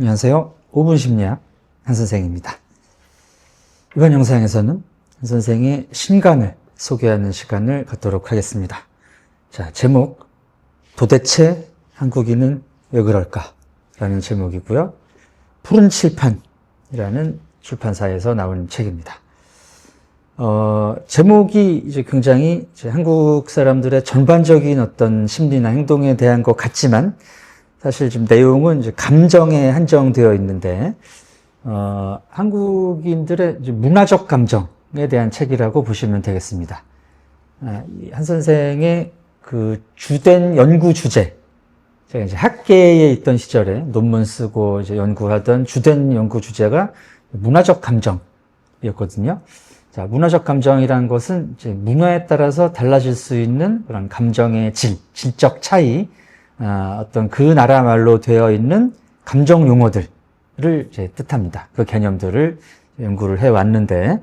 안녕하세요. 5분 심리학 한 선생입니다. 이번 영상에서는 한 선생의 신간을 소개하는 시간을 갖도록 하겠습니다. 자, 제목, 도대체 한국인은 왜 그럴까? 라는 제목이고요. 푸른 칠판이라는 출판사에서 나온 책입니다. 어, 제목이 이제 굉장히 이제 한국 사람들의 전반적인 어떤 심리나 행동에 대한 것 같지만 사실 지금 내용은 이제 감정에 한정되어 있는데 어, 한국인들의 문화적 감정에 대한 책이라고 보시면 되겠습니다. 아, 이한 선생의 그 주된 연구 주제, 제가 이제 학계에 있던 시절에 논문 쓰고 이제 연구하던 주된 연구 주제가 문화적 감정이었거든요. 자, 문화적 감정이라는 것은 이제 문화에 따라서 달라질 수 있는 그런 감정의 질, 질적 차이, 아, 어떤 그 나라 말로 되어 있는 감정 용어들을 뜻합니다. 그 개념들을 연구를 해 왔는데,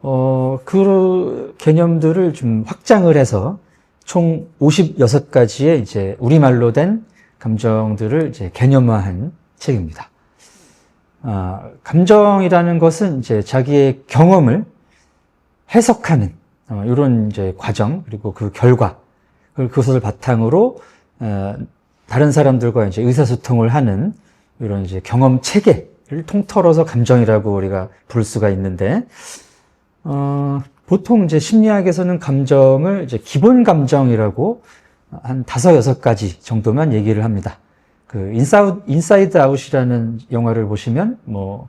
어, 그 개념들을 좀 확장을 해서 총 56가지의 이제 우리말로 된 감정들을 이제 개념화한 책입니다. 아, 감정이라는 것은 이제 자기의 경험을 해석하는 어, 이런 이제 과정 그리고 그 결과 그것을 바탕으로 어, 다른 사람들과 이제 의사소통을 하는 이런 이제 경험 체계를 통틀어서 감정이라고 우리가 부를 수가 있는데 어, 보통 이제 심리학에서는 감정을 이제 기본 감정이라고 한 다섯 여섯 가지 정도만 얘기를 합니다. 그 인사우, 인사이드 아웃이라는 영화를 보시면 뭐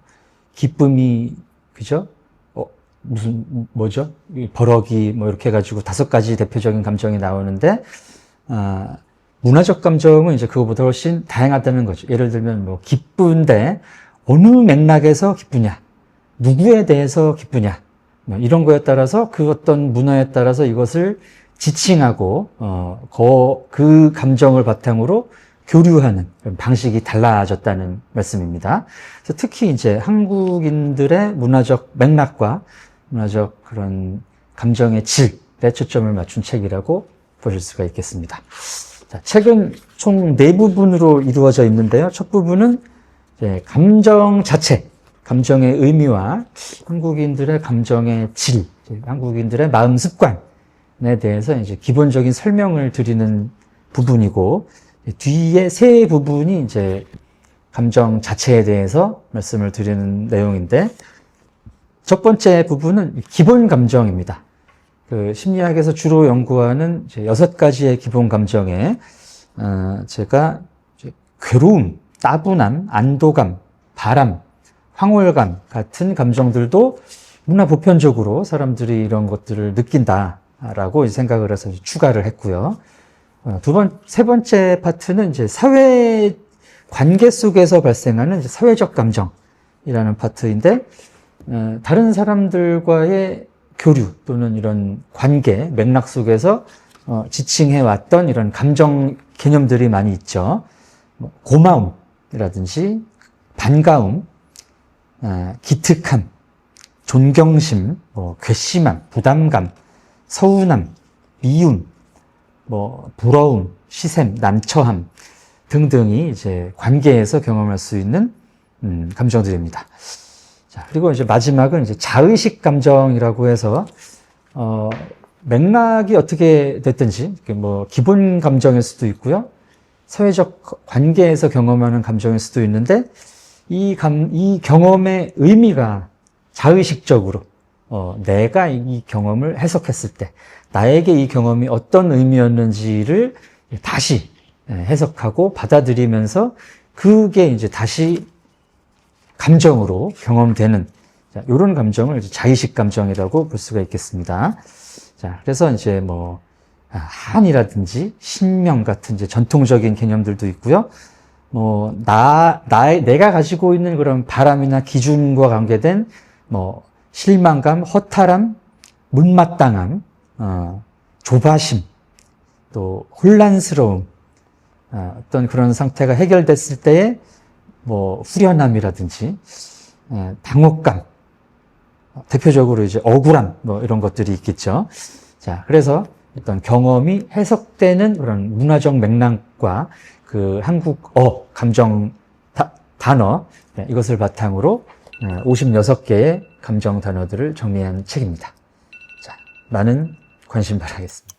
기쁨이 그죠? 어, 무슨 뭐죠? 이 버럭이 뭐 이렇게 해가지고 다섯 가지 대표적인 감정이 나오는데 아, 문화적 감정은 이제 그거보다 훨씬 다양하다는 거죠. 예를 들면 뭐 기쁜데 어느 맥락에서 기쁘냐, 누구에 대해서 기쁘냐, 뭐 이런 거에 따라서 그 어떤 문화에 따라서 이것을 지칭하고 어, 그, 그 감정을 바탕으로 교류하는 방식이 달라졌다는 말씀입니다. 그래서 특히 이제 한국인들의 문화적 맥락과 문화적 그런 감정의 질에 초점을 맞춘 책이라고 보실 수가 있겠습니다. 자, 책은 총 네 부분으로 이루어져 있는데요. 첫 부분은 감정 자체, 감정의 의미와 한국인들의 감정의 질, 한국인들의 마음 습관에 대해서 이제 기본적인 설명을 드리는 부분이고 뒤에 세 부분이 이제 감정 자체에 대해서 말씀을 드리는 내용인데 첫 번째 부분은 기본 감정입니다. 그 심리학에서 주로 연구하는 여섯 가지의 기본 감정에 어, 제가 괴로움, 따분함, 안도감, 바람, 황홀감 같은 감정들도 문화 보편적으로 사람들이 이런 것들을 느낀다라고 생각을 해서 추가를 했고요. 어, 두 번, 세 번째 파트는 이제 사회 관계 속에서 발생하는 사회적 감정이라는 파트인데, 어, 다른 사람들과의 교류 또는 이런 관계, 맥락 속에서 어, 지칭해 왔던 이런 감정 개념들이 많이 있죠. 뭐 고마움이라든지 반가움, 아, 기특함, 존경심, 뭐 괘씸함, 부담감, 서운함, 미움, 뭐 부러움, 시샘, 난처함 등등이 이제 관계에서 경험할 수 있는 음, 감정들입니다. 자, 그리고 이제 마지막은 이제 자의식 감정이라고 해서 어, 맥락이 어떻게 됐든지 뭐 기본 감정일 수도 있고요. 사회적 관계에서 경험하는 감정일 수도 있는데 이, 감, 이 경험의 의미가 자의식적으로 어, 내가 이 경험을 해석했을 때 나에게 이 경험이 어떤 의미였는지를 다시 예, 해석하고 받아들이면서 그게 이제 다시 감정으로 경험되는 자, 이런 감정을 자의식 감정이라고 볼 수가 있겠습니다. 자, 그래서 이제 뭐 아, 한이라든지 신명 같은 이제 전통적인 개념들도 있고요. 뭐, 나, 나의, 내가 가지고 있는 그런 바람이나 기준과 관계된 뭐, 실망감, 허탈함, 못마땅함, 어, 조바심, 또 혼란스러움, 어, 어떤 그런 상태가 해결됐을 때의 뭐, 후련함이라든지, 어, 당혹감, 대표적으로 이제 억울함, 뭐 이런 것들이 있겠죠. 자, 그래서 어떤 경험이 해석되는 그런 문화적 맥락과 그 한국어 감정 다, 단어, 네, 이것을 바탕으로 56개의 감정 단어들을 정리한 책입니다. 자, 많은 관심 바라겠습니다.